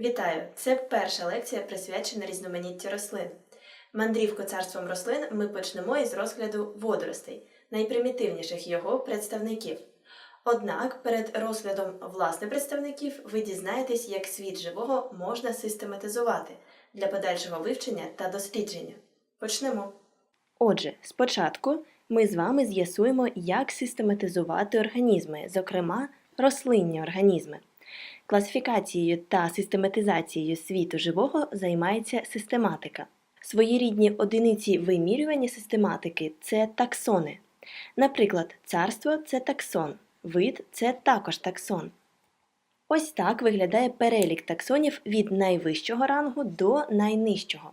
Вітаю! Це перша лекція присвячена різноманіттю рослин. Мандрівку царством рослин ми почнемо із розгляду водоростей, найпримітивніших його представників. Однак перед розглядом власне представників ви дізнаєтесь, як світ живого можна систематизувати для подальшого вивчення та дослідження. Почнемо. Отже, спочатку ми з вами з'ясуємо, як систематизувати організми, зокрема рослинні організми. Класифікацією та систематизацією світу живого займається систематика. Своєрідні одиниці вимірювання систематики це таксони. Наприклад, царство це таксон, вид це також таксон. Ось так виглядає перелік таксонів від найвищого рангу до найнижчого.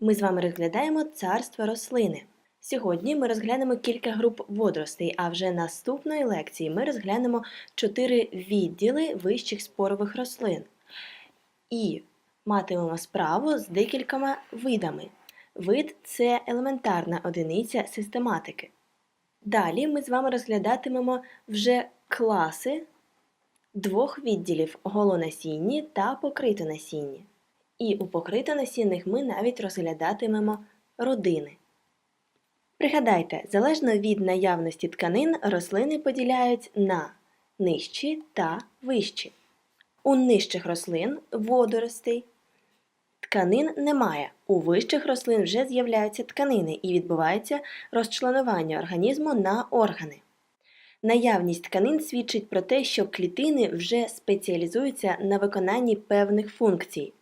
Ми з вами розглядаємо царство рослини. Сьогодні ми розглянемо кілька груп водоростей, а вже наступної лекції ми розглянемо чотири відділи вищих спорових рослин і матимемо справу з декількома видами. Вид це елементарна одиниця систематики. Далі ми з вами розглядатимемо вже класи двох відділів голонасінні та покритонасінні. І у покритонасінних ми навіть розглядатимемо родини. Пригадайте, залежно від наявності тканин, рослини поділяють на нижчі та вищі. У нижчих рослин водоростей тканин немає. У вищих рослин вже з'являються тканини і відбувається розчленування організму на органи. Наявність тканин свідчить про те, що клітини вже спеціалізуються на виконанні певних функцій.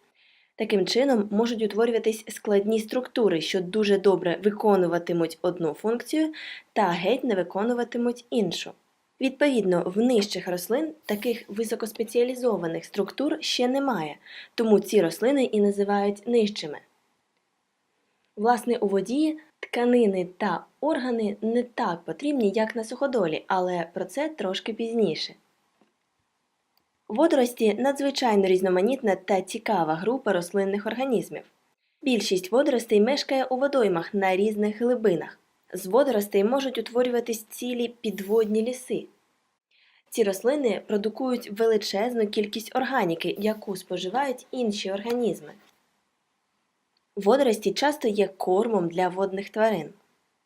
Таким чином можуть утворюватись складні структури, що дуже добре виконуватимуть одну функцію та геть не виконуватимуть іншу. Відповідно, в нижчих рослин таких високоспеціалізованих структур ще немає, тому ці рослини і називають нижчими. Власне, у воді тканини та органи не так потрібні, як на суходолі, але про це трошки пізніше. Водорості надзвичайно різноманітна та цікава група рослинних організмів. Більшість водоростей мешкає у водоймах на різних глибинах. З водоростей можуть утворюватись цілі підводні ліси. Ці рослини продукують величезну кількість органіки, яку споживають інші організми. Водорості часто є кормом для водних тварин.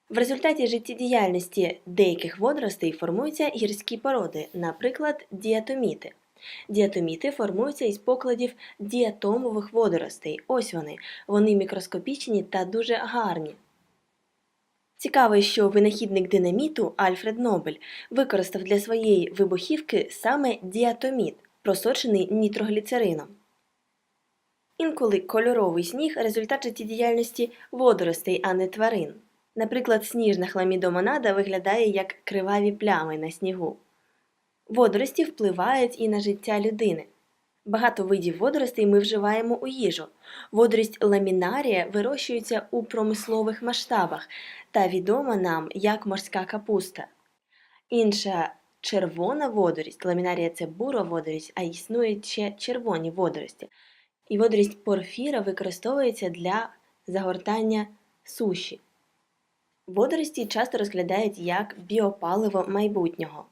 В результаті життєдіяльності деяких водоростей формуються гірські породи, наприклад, діатоміти. Діатоміти формуються із покладів діатомових водоростей. Ось вони. Вони мікроскопічні та дуже гарні. Цікаво, що винахідник динаміту Альфред Нобель використав для своєї вибухівки саме діатоміт, просочений нітрогліцерином. Інколи кольоровий сніг результат життєдіяльності водоростей, а не тварин. Наприклад, сніжна хламідомонада виглядає як криваві плями на снігу. Водорості впливають і на життя людини. Багато видів водоростей ми вживаємо у їжу. Водорість ламінарія вирощується у промислових масштабах та відома нам як морська капуста. Інша червона водорість, ламінарія це бура водорість, а існують ще червоні водорості. І водорість порфіра використовується для загортання суші. Водорості часто розглядають як біопаливо майбутнього.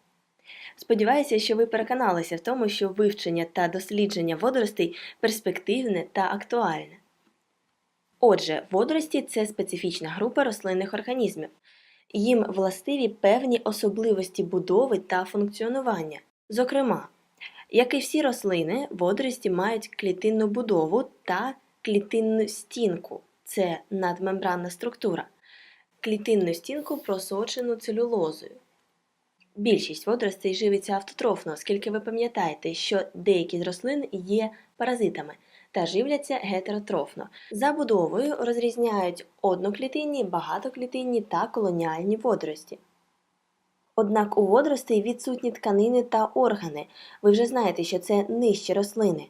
Сподіваюся, що ви переконалися в тому, що вивчення та дослідження водоростей перспективне та актуальне. Отже, водорості це специфічна група рослинних організмів. Їм властиві певні особливості будови та функціонування. Зокрема, як і всі рослини, водорості мають клітинну будову та клітинну стінку це надмембранна структура, клітинну стінку просочену целюлозою. Більшість водоростей живиться автотрофно, оскільки ви пам'ятаєте, що деякі з рослин є паразитами та живляться гетеротрофно. За будовою розрізняють одноклітинні, багатоклітинні та колоніальні водорості. Однак у водоростей відсутні тканини та органи. Ви вже знаєте, що це нижчі рослини.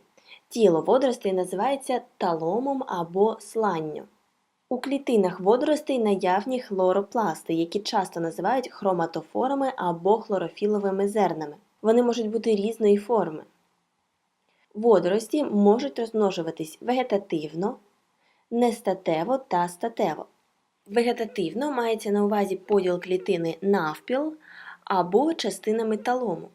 Тіло водоростей називається таломом або сланню. У клітинах водоростей наявні хлоропласти, які часто називають хроматофорами або хлорофіловими зернами. Вони можуть бути різної форми. Водорості можуть розмножуватись вегетативно, нестатево та статево. Вегетативно мається на увазі поділ клітини навпіл або частинами талому.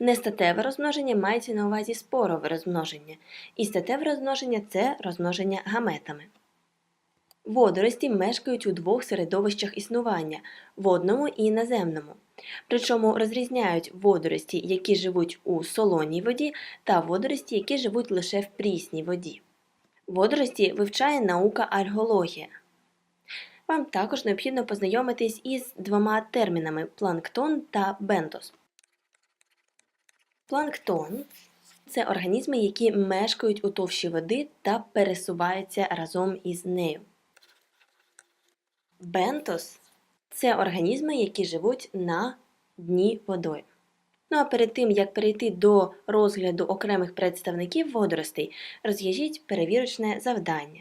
Нестатеве розмноження мається на увазі спорове розмноження, і статеве розмноження це розмноження гаметами. Водорості мешкають у двох середовищах існування водному і наземному. Причому розрізняють водорості, які живуть у солоній воді, та водорості, які живуть лише в прісній воді. Водорості вивчає наука альгологія. Вам також необхідно познайомитись із двома термінами планктон та бентос. Планктон це організми, які мешкають у товщі води та пересуваються разом із нею. Бентос це організми, які живуть на дні водою. Ну а перед тим, як перейти до розгляду окремих представників водоростей, розв'яжіть перевірочне завдання.